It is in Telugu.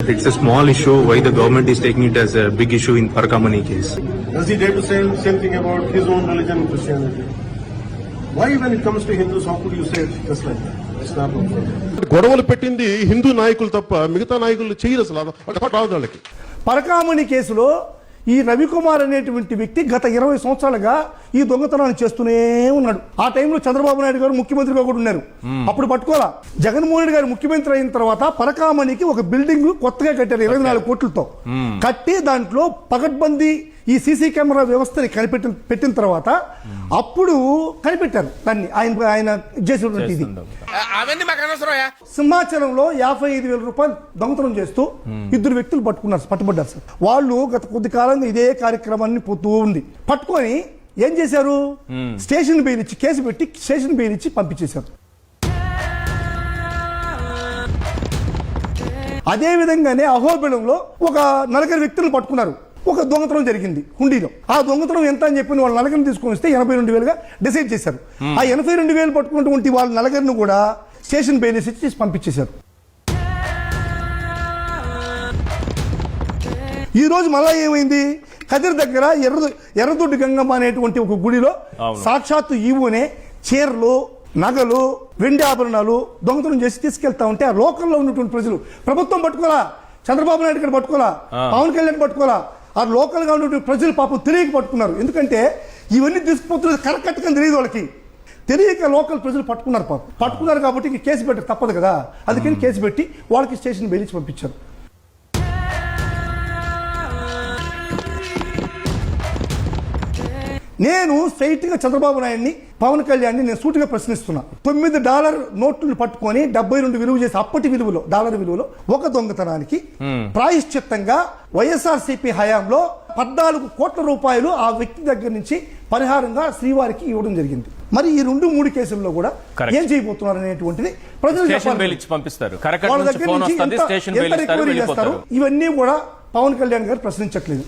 It's a small issue. Why the government is taking it as a big issue in Parakamani case? Does he dare to say same thing about his own religion, Christianity? Why, when it comes to Hindus, how could you say it just like that? It's not okay. గొడవలు పెట్టింది హిందూ నాయకులు తప్ప మిగతా నాయకులు చేయరు అసలు రాదు వాళ్ళకి పరకామణి కేసులో ఈ రవికుమార్ అనేటువంటి వ్యక్తి గత ఇరవై సంవత్సరాలుగా ఈ దొంగతనాన్ని చేస్తూనే ఉన్నాడు. ఆ టైంలో చంద్రబాబు నాయుడు గారు ముఖ్యమంత్రిగా కూడా ఉన్నారు. అప్పుడు పట్టుకోవాలా? జగన్మోహన్ రెడ్డి గారు ముఖ్యమంత్రి అయిన తర్వాత పరకామణికి ఒక బిల్డింగ్ కొత్తగా కట్టారు ఇరవై నాలుగు కోట్లతో. కట్టి దాంట్లో పకడ్బందీ ఈ సీసీ కెమెరా వ్యవస్థని కనిపెట్టిన పెట్టిన తర్వాత అప్పుడు కనిపెట్టారు దాన్ని. ఆయన ఆయన చేసినటువంటి ఇది. అవన్నీ మాకు అనవసరం సింహాచలంలో యాభై ఐదు వేల రూపాయలు దొంగతనం చేస్తూ ఇద్దరు వ్యక్తులు పట్టుకున్నారు పట్టుబడ్డారు సార్. వాళ్ళు గత కొద్ది కాలంగా ఇదే కార్యక్రమాన్ని పోతూ ఉంది. పట్టుకొని ఏం చేశారు? స్టేషన్ బెయిల్ ఇచ్చి కేసు పెట్టి స్టేషన్ బెయిల్ ఇచ్చి పంపించేశారు. అదే విధంగానే అహోబిలంలో ఒక నలుగురు వ్యక్తులను పట్టుకున్నారు. ఒక దొంగతనం జరిగింది హుండీలో. ఆ దొంగతనం ఎంత అని చెప్పి వాళ్ళ నలుగురిని తీసుకొని వస్తే ఎనభై రెండు వేలుగా డిసైడ్ చేశారు. ఆ ఎనభై రెండు వేలు పట్టుకున్నటువంటి వాళ్ళ నలుగురిని కూడా స్టేషన్ బెయిల్ ఇచ్చి పంపించేశారు. ఈ రోజు మళ్ళా ఏమైంది? కదిరి దగ్గర ఎర్ర ఎర్రదొడ్డి గంగమ్మ అనేటువంటి ఒక గుడిలో సాక్షాత్తు ఈవోనే చీరలు నగలు వెండి ఆభరణాలు దొంగతనం చేసి తీసుకెళ్తా ఉంటే ఆ లోకల్లో ఉన్నటువంటి ప్రజలు ప్రభుత్వం పట్టుకోలా చంద్రబాబు నాయుడు గారు పట్టుకోలా పవన్ కళ్యాణ్ పట్టుకోలా ఆ లోకల్గా ఉన్నటువంటి ప్రజలు పాపం తెలియక పట్టుకున్నారు. ఎందుకంటే ఇవన్నీ తీసుకుపోతున్నది కరకట్టకని తెలియదు వాళ్ళకి. తెలియక లోకల్ ప్రజలు పట్టుకున్నారు పాపం. పట్టుకున్నారు కాబట్టి ఇంక కేసు పెట్టి తప్పదు కదా. అందుకని కేసు పెట్టి వాళ్ళకి స్టేషన్ బెయిలించి పంపించారు. నేను స్ట్రైట్గా చంద్రబాబు నాయుడిని పవన్ కళ్యాణ్ని నేను సూటిగా ప్రశ్నిస్తున్నా. తొమ్మిది డాలర్ నోట్లను పట్టుకొని డెబ్బై రెండు విలువ చేసి అప్పటి విలువలో డాలర్ విలువలో ఒక దొంగతనానికి ప్రాయశ్చిత్తంగా వైఎస్ఆర్ హయాంలో పద్నాలుగు కోట్ల రూపాయలు ఆ వ్యక్తి దగ్గర నుంచి పరిహారంగా శ్రీవారికి ఇవ్వడం జరిగింది. మరి ఈ రెండు మూడు కేసుల్లో కూడా. ఏం చేయబోతున్నారు అనేటువంటిది ప్రజలు పంపిస్తారు. వాళ్ళ దగ్గర నుంచి ఎంత- రికవరీ చేస్తారు? ఇవన్నీ కూడా పవన్ కళ్యాణ్ గారు ప్రశ్నించట్లేదు.